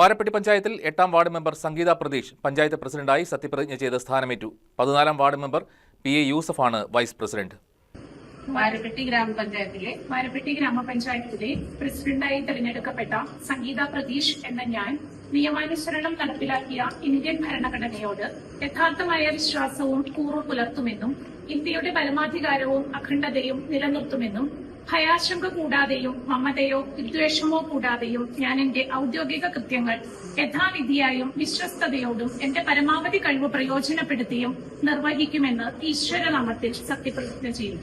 വാരപ്പെട്ടി പഞ്ചായത്തിൽ എട്ടാം ward member Sangeetha Pratheesh panchayat പ്രസിഡന്റായി സത്യപ്രതിജ്ഞ ചെയ്ത് സ്ഥാനമേറ്റു. പതിനാലാം വാർഡ് മെമ്പർ പി എ യൂസഫാണ് വൈസ് പ്രസിഡന്റ്. വാരപ്പെട്ടി ഗ്രാമപഞ്ചായത്തിലെ വാരപ്പെട്ടി ഗ്രാമപഞ്ചായത്തിലെ പ്രസിഡന്റായി തെരഞ്ഞെടുക്കപ്പെട്ട സംഗീത പ്രതീഷ് എന്ന ഞാൻ നിയമാനുസരണം നടപ്പിലാക്കിയ ഇന്ത്യൻ ഭരണഘടനയോട് യഥാർത്ഥമായ വിശ്വാസവും കൂറു പുലർത്തുമെന്നും ഇന്ത്യയുടെ പരമാധികാരവും അഖണ്ഡതയും നിലനിർത്തുമെന്നും ഭയാശങ്ക കൂടാതെയും മമതയോ വിദ്വേഷമോ കൂടാതെയും ഞാൻ എന്റെ ഔദ്യോഗിക കൃത്യങ്ങൾ യഥാവിധിയായും വിശ്വസ്തയോടും എന്റെ പരമാവധി കഴിവ് പ്രയോജനപ്പെടുത്തിയും നിർവഹിക്കുമെന്ന് ഈശ്വരനാമത്തിൽ സത്യപ്രതിജ്ഞ ചെയ്യും